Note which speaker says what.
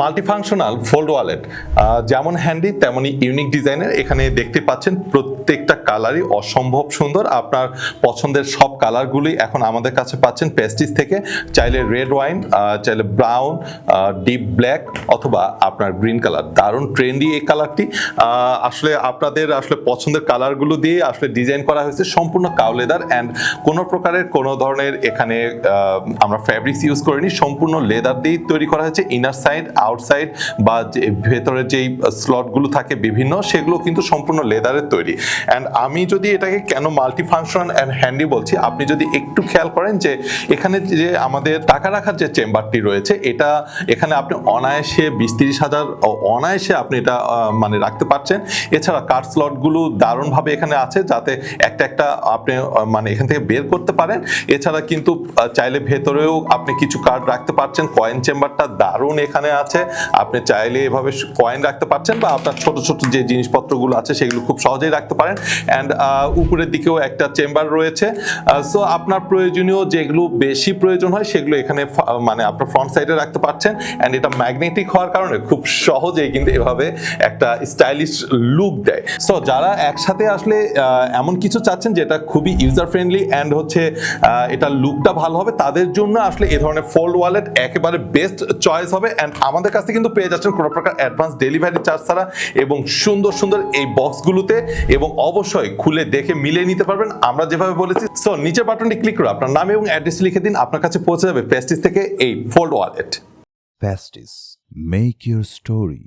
Speaker 1: Multifunctional fold wallet যেমন handy তেমনই unique ডিজাইনের এখানে দেখতে পাচ্ছেন প্রত্যেকটা কালারই অসম্ভব সুন্দর। আপনার পছন্দের সব কালারগুলি এখন আমাদের কাছে পাচ্ছেন পেস্টিস থেকে। চাইলে রেড ওয়াইন চাইলে ব্রাউন ডিপ ব্ল্যাক অথবা আপনার গ্রিন কালার। দারুণ ট্রেন্ডি এই কালারটি। আসলে আপনাদের আসলে পছন্দের কালারগুলো দিয়ে আসলে ডিজাইন করা হয়েছে সম্পূর্ণ কাউ লেদার অ্যান্ড কোনো প্রকারের কোনো ধরনের এখানে আমরা ফ্যাব্রিক্স ইউজ করিনি। সম্পূর্ণ লেদার দিয়ে তৈরি করা হয়েছে। ইনার সাইড আউটসাইড বা যে ভেতরে যেই স্লটগুলো থাকে বিভিন্ন, সেগুলো কিন্তু সম্পূর্ণ লেদারের তৈরি। অ্যান্ড আমি যদি এটাকে কেন মাল্টি ফাংশন অ্যান্ড হ্যান্ডি বলছি আপনি যদি একটু খেয়াল করেন যে এখানে যে আমাদের টাকা রাখার যে চেম্বারটি রয়েছে, এটা এখানে আপনি অনায়াসে বিশ হাজার অনায়াসে আপনি এটা মানে রাখতে পারছেন। এছাড়া কার্ড স্লটগুলো দারুণভাবে এখানে আছে যাতে একটা একটা আপনি মানে এখান থেকে বের করতে পারেন। এছাড়া কিন্তু চাইলে ভেতরেও আপনি কিছু কার্ড রাখতে পারছেন। কয়েন চেম্বারটা দারুণ এখানে আছে। আপনি চাইলে এভাবে কয়েন রাখতে পারছেন বা আপনার ছোট ছোট যে জিনিসপত্রগুলো আছে সেগুলো খুব সহজেই রাখতে পারেন। অ্যান্ড উপরের দিকেও একটা চেম্বার রয়েছে। সো আপনার প্রয়োজনীয় যেগুলো বেশি প্রয়োজন হয়, সেগুলো এখানে মানে আপনার ফ্রন্ট সাইডে রাখতে পারছেন। অ্যান্ড এটা ম্যাগনেটিক হওয়ার কারণে খুব সহজেই কিন্তু এভাবে একটা স্টাইলিশ লুক দেয়। সো যারা একসাথে আসলে এমন কিছু চাচ্ছেন যেটা খুবই ইউজার ফ্রেন্ডলি অ্যান্ড হচ্ছে এটা লুকটা ভালো হবে, তাদের জন্য আসলে এই ধরনের ফোল্ড ওয়ালেট একেবারে বেস্ট চয়েস হবে। অ্যান্ড আমাদের কাছ কিন্তু পেয়ে যাচ্ছেন কোনো প্রকার অ্যাডভান্স ডেলিভারি চার্জ ছাড়া এবং সুন্দর সুন্দর এই বক্সগুলোতে এবং অবশ্যই খুলে দেখে মিলে নিতে পারবেন। আমরা যেভাবে বলেছি সো নিচের বাটনটি ক্লিক করে, আপনার নাম এবং অ্যাড্রেস লিখে দিন, আপনার কাছে পৌঁছে যাবে প্যাস্টিস থেকে এই fold wallet
Speaker 2: Pastis make your story.